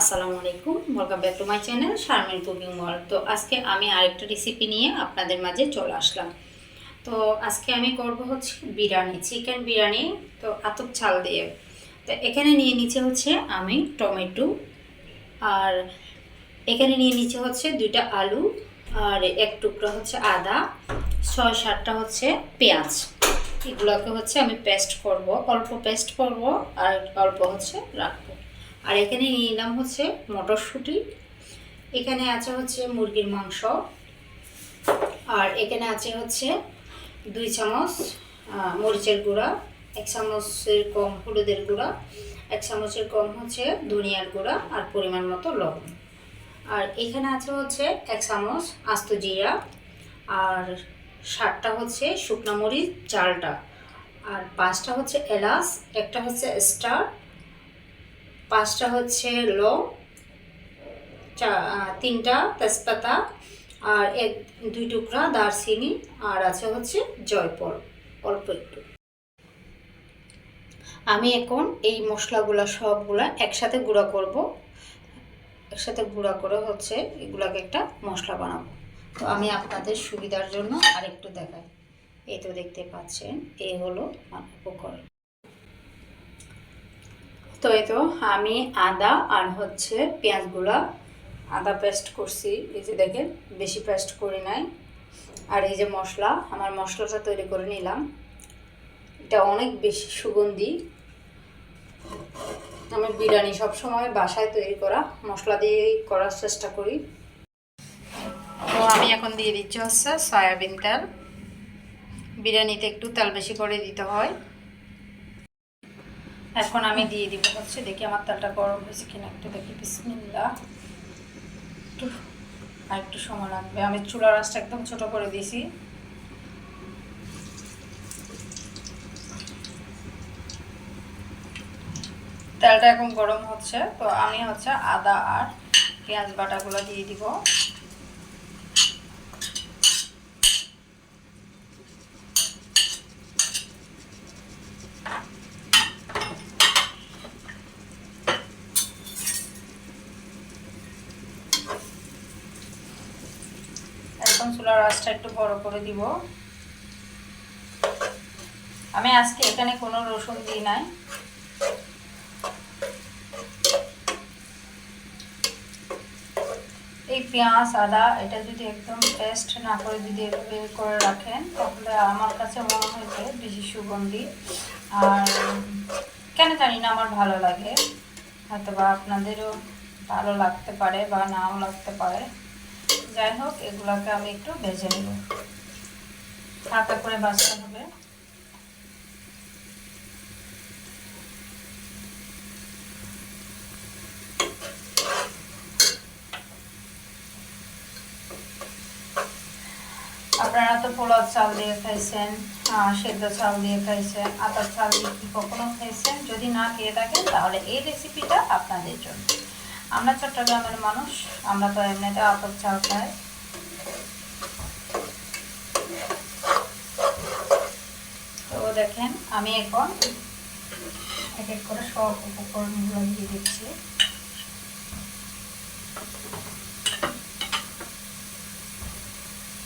আসসালামু আলাইকুম welcome back to my channel Sharmin cooking world তো আজকে আমি আরেকটা রেসিপি নিয়ে আপনাদের মাঝে চলে আসলাম। তো আজকে আমি করব হচ্ছে বিরিয়ানি চিকেন বিরিয়ানি, তো আতপ চাল দিয়ে। তো এখানে নিয়ে নিচে হচ্ছে আমি টমেটো, আর এখানে নিয়ে নিচে হচ্ছে দুইটা আলু, আর এক টুকরো হচ্ছে আদা, ছয় সাতটা হচ্ছে পেঁয়াজ। এগুলোকে হচ্ছে আমি পেস্ট করব, অল্প পেস্ট করব, আর অল্প হচ্ছে রাখব। আর এখানে নিয়ে নিলাম হচ্ছে মটরশুঁটি। এখানে আছে হচ্ছে মুরগির মাংস। আর এখানে আছে হচ্ছে দুই চামচ মরিচের গুঁড়া, এক চামচের কম হলুদের গুঁড়া, এক চামচের কম হচ্ছে ধনিয়ার গুঁড়া আর পরিমাণ মতো লবণ। আর এখানে আছে হচ্ছে এক চামচ আস্ত জিরা আর সাতটা হচ্ছে শুকনো মরিচ চালটা আর পাঁচটা হচ্ছে এলাচ, একটা হচ্ছে স্টার পাঁচটা হচ্ছে লং তিনটা তেজপাতা, আর এক, দুই টুকরা দারচিনি, আর আছে হচ্ছে জয়ফল, অল্প একটু। আমি এখন এই মশলাগুলো সবগুলা একসাথে গুঁড়া করব। একসাথে গুঁড়া করে হচ্ছে এগুলাকে একটা মশলা বানাবো। তো আমি আপনাদের সুবিধার জন্য আরেকটু দেখাই। এই তো দেখতে পাচ্ছেন, এই হলো আমার উপকরণ। তো এই তো আমি আদা আর হচ্ছে পেঁয়াজগুলা আদা পেস্ট করছি, এই যে দেখেন, বেশি পেস্ট করি নাই। আর এই যে মশলা, আমার মশলাটা তৈরি করে নিলাম। এটা অনেক বেশি সুগন্ধি। আমি বিরিয়ানি সবসময় বাসায় তৈরি করা, মশলা দিয়েই করার চেষ্টা করি। তো আমি এখন দিয়ে দিচ্ছি হচ্ছে সয়াবিন তেল। বিরিয়ানিতে একটু তেল বেশি করে দিতে হয়। এখন আমি দিয়ে দিব হচ্ছে, দেখি আমার তেলটা গরম হয়েছে কিনা একটু দেখি বিসমিল্লা একটু, আর একটু সময় লাগবে। আমি চুলার আঁচটা একদম ছোট করে দিয়েছি। তেলটা এখন গরম হচ্ছে, তো আমি হচ্ছে আদা আর পেঁয়াজ বাটাগুলো দিয়ে দিব। এখন চুলার আঁচটা একটু বড় করে দিব। আমি আজকে এখানে কোনো রসুন দিই নাই। এই পেঁয়াজ, আদা, এটা যদি একদম পেস্ট না করে যদি এভাবে করে রাখেন, তাহলে আমার কাছে মনে হয়েছে বেশি সুগন্ধি। আর কেন জানি না আমার ভালো লাগে। হয়তো বা আপনাদেরও ভালো লাগতে পারে বা নাও লাগতে পারে। যাই হোক, এগুলোকে আমি একটু ভেজে নেব। হালকা করে বাছতে হবে। আপনারা তো পোলাও চাল দিয়ে খাইছেন সেদ্ধ চাল দিয়ে খাইছেন আটার চাল দিয়ে কি কখনো খাইছেন? যদি না খেয়ে থাকেন, তাহলে এই রেসিপিটা আপনাদের জন্য। আমরা চট্টগ্রামের মানুষ, আমরা তো এমনিতে আতপ চাল খাই তো দেখেন, আমি এখন এক এক করে সব উপকরণগুলো দিয়ে দিচ্ছি।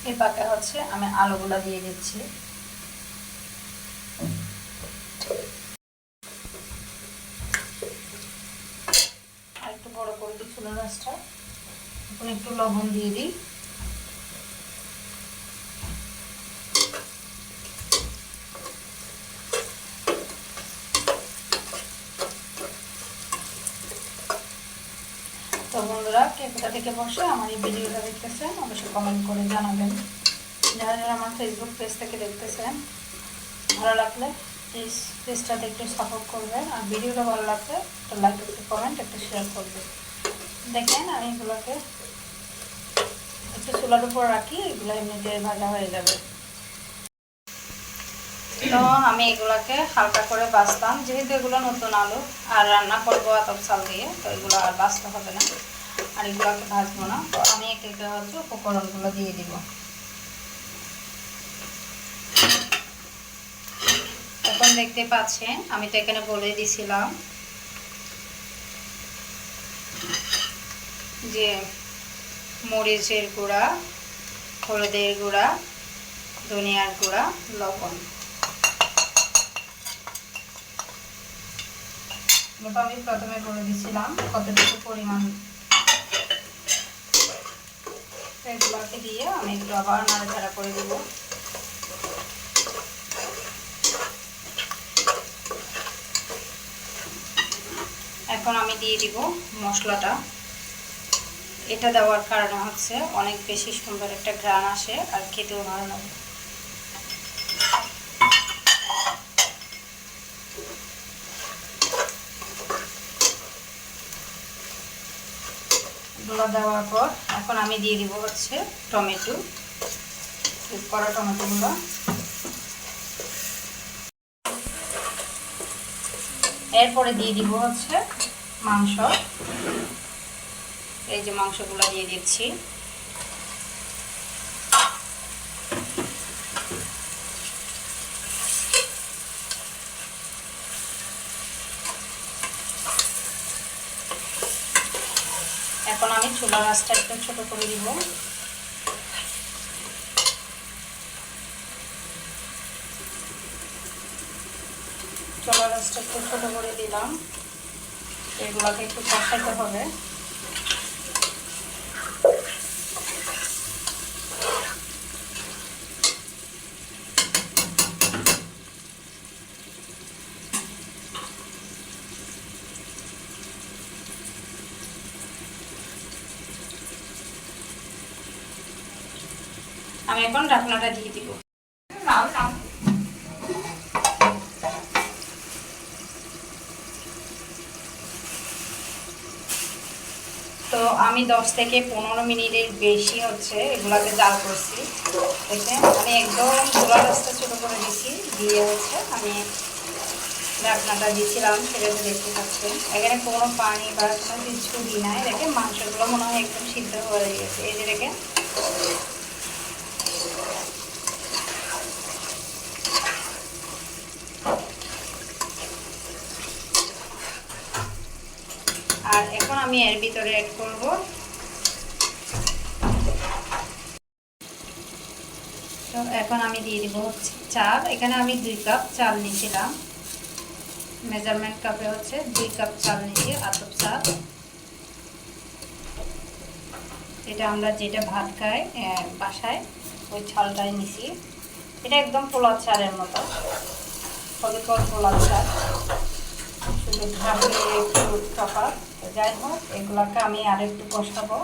এই পাকে হচ্ছে আমি আলুগুলো দিয়ে দিচ্ছি। বড় করে দিই চুলা গাছটা এখন একটু লবণ দিয়ে দিই। তো বন্ধুরা, কে কোথা থেকে বসে আমার এই ভিডিওটা দেখতেছেন, অবশ্যই কমেন্ট করে জানাবেন। যারা যারা আমার ফেসবুক পেজ থেকে দেখতেছেন, ভালো লাগলে প্লিজ পেজটাতে একটু সাপোর্ট করবেন আর ভিডিওটা ভালো লাগলে একটা লাইক একটু কমেন্ট একটু শেয়ার করবেন দেখেন, আমি এগুলোকে একটু চুলার উপর রাখি, এগুলো এমনিতে ভাজা হয়ে যাবে। তো আমি এগুলাকে হালকা করে বাছতাম যেহেতু এগুলো নতুন আলু, আর রান্না করব এত চাল দিয়ে, তো এগুলো আর বাছতে হবে না। আর এগুলোকে ভাজবো না। তো আমি একে একে হচ্ছে উপকরণগুলো দিয়ে দিব এখন দেখতে পাচ্ছেন, আমি তো এখানে বলে দিছিলাম যে মরিচের গুঁড়া, হলুদের গুঁড়া, ধনিয়ার গুঁড়া, লবণ। এটা আমি প্রথমে বলে দিয়েছিলাম কতটুকু পরিমাণ। এগুলোকে দিয়ে আমি একটু আবার নাড়াচাড়া করে দেবো। এখন আমি দিয়ে দিব মশলাটা। এটা দেওয়ার কারণে হচ্ছে অনেক বেশি সুন্দর একটা গ্রান আসে আর খেতেও ভালো লাগে। দেওয়ার পর এখন আমি দিয়ে দিব হচ্ছে টমেটো। করা টমেটোগুলো। এরপরে দিয়ে দিব হচ্ছে মাংস। এই যে মাংসগুলো দিয়ে দিচ্ছি। এখন আমি চুলা রাসটা একটু ছোট করে দিব। চুলা রাসটা একটু ছোট করে দিলাম। এগুলোকে একটু কষাইতে হবে। আমি এখন ঢাকনাটা দিয়ে তো আমি দশ থেকে পনেরো মিনিটের বেশি হচ্ছে এগুলাকে জাল করছি। দেখে আমি একদম চুলা রাস্তা ছোটো করে দিছি, দিয়ে হচ্ছে আমি ঢাকনাটা দিয়েছিলাম সেটা দেখতে পাচ্ছেন। এখানে কোনো পানি বা কোনো কিছু দিই নাই। দেখে মাংসগুলো মনে হয় একদম সিদ্ধ হয়ে গেছে। এই যে দেখে আর এখন আমি এর ভিতরে অ্যাড করব। তো এখন আমি দিয়ে দিব হচ্ছে চাল। এখানে আমি দুই কাপ চাল নিয়েছিলাম। মেজারমেন্ট কাপে হচ্ছে দুই কাপ চাল নিয়েছি আতপ চাল। এটা আমরা যেটা ভাত খাই বাসায়, ওই চালটাই নিছি এটা একদম পোলার চালের মতো। কতক্ষণ পোলার চাল। শুধু ঘামে একটু তফাৎ যাই হোক এগুলোকে আমি আর একটু কষাবো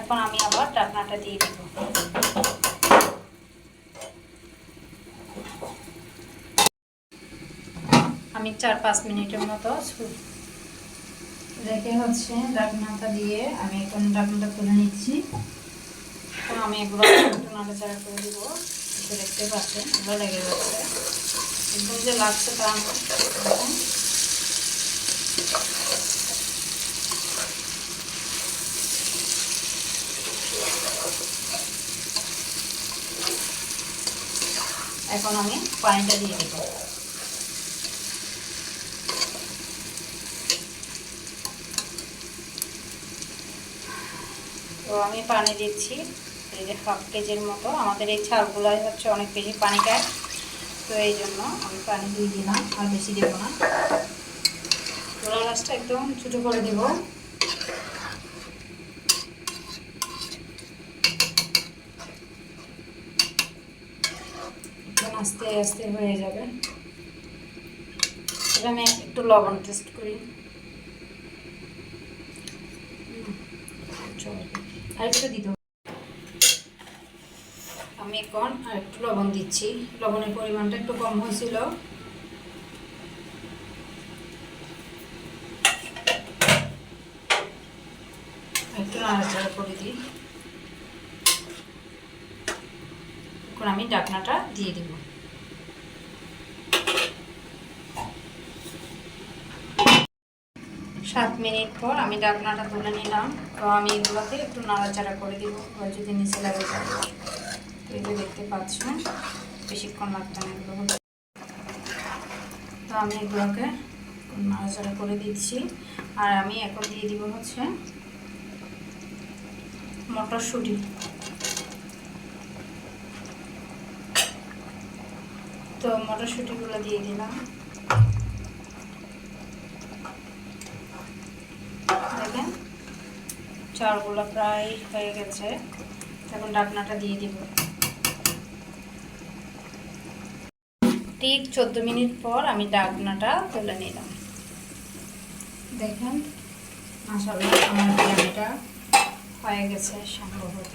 এখন আমি আবার ডাকনাটা দিয়ে দিব আমি চার পাঁচ মিনিটের মতো রেখে হচ্ছে ডাকনাটা দিয়ে আমি এখন ডাকনাটা তুলে নিচ্ছি। আমি এগুলো একটু নাড়াচাড়া করে দিব। একটু দেখতে পাচ্ছেন, ভালো লেগে যাচ্ছে। একদম যে লাগছে তা এখন আমি পানিটা দিয়ে দেব। তো আমি পানি দিচ্ছি। এই যে হাফ কেজির মতো। আমাদের এই ছালগুলাই হচ্ছে অনেক বেশি পানি খায়। তো এই জন্য আমি পানি দিয়ে দিলাম, আর বেশি দেবো না। তোলা গাছটা একদম ছোটো করে দেব। আস্তে আস্তে হয়ে যাবে। এবার আমি একটু লবণ টেস্ট করি। আর একটু দিতে আমি এখন আর একটু লবণ দিচ্ছি। লবণের পরিমাণটা একটু কম হয়েছিল। একটু নাড়াচাড়া করে দিই। এখন আমি ডাকনাটা দিয়ে দিব। সাত মিনিট পর আমি ডাকনাটা তুলে নিলাম। তো আমি এগুলোতে একটু নাড়াচাড়া করে দিব। যদি নিচে লাগে। এই যে দেখতে পাচ্ছেন, বেশিক্ষণ লাগবে না এগুলো তো আমি এগুলোকে নাড়াচাড়া করে দিচ্ছি। আর আমি এখন দিয়ে দিব হচ্ছে মটরশুঁটি। তো মটরশুঁটিগুলো দিয়ে দিলাম। দেখেন, চালগুলো প্রায় হয়ে গেছে। এখন ডাকনাটা দিয়ে দিব। ঠিক চোদ্দ মিনিট পর আমি ডাকনাটা তুলে নিলাম। দেখেন মাসাল্লাহ আমার বিরিয়ানিটা হয়ে গেছে সম্ভবত।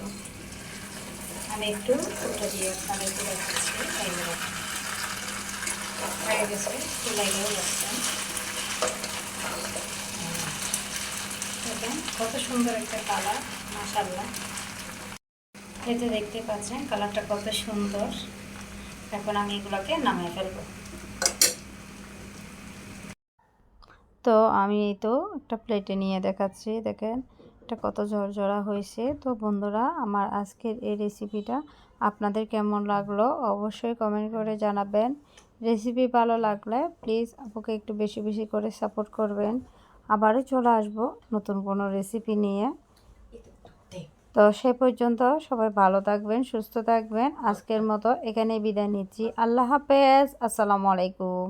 আমি একটু ওটা দিয়ে আপনাদেরকে দেখাচ্ছি এই হয়ে গেছে চুলাই গিয়ে দেখেন, কত সুন্দর একটা কালার মাসাল্লাহ যে দেখতে পাচ্ছেন, কালারটা কত সুন্দর। এখন আমি এগুলোকে নামিয়ে ফেলব। তো আমি তো একটা প্লেটে নিয়ে দেখাচ্ছি, দেখেন এটা কত ঝরঝরা হয়েছে। তো বন্ধুরা, আমার আজকের এই রেসিপিটা আপনাদের কেমন লাগল অবশ্যই কমেন্ট করে জানাবেন। রেসিপি ভালো লাগলে প্লিজ আপুকে একটু বেশি বেশি করে সাপোর্ট করবেন। আবারও চলে আসব নতুন কোনো রেসিপি নিয়ে। তো সে পর্যন্ত সবাই ভালো থাকবেন, সুস্থ থাকবেন। আজকের মতো এখানে বিদায় নিচ্ছি। আল্লাহ হাফেজ। আসসালামু আলাইকুম।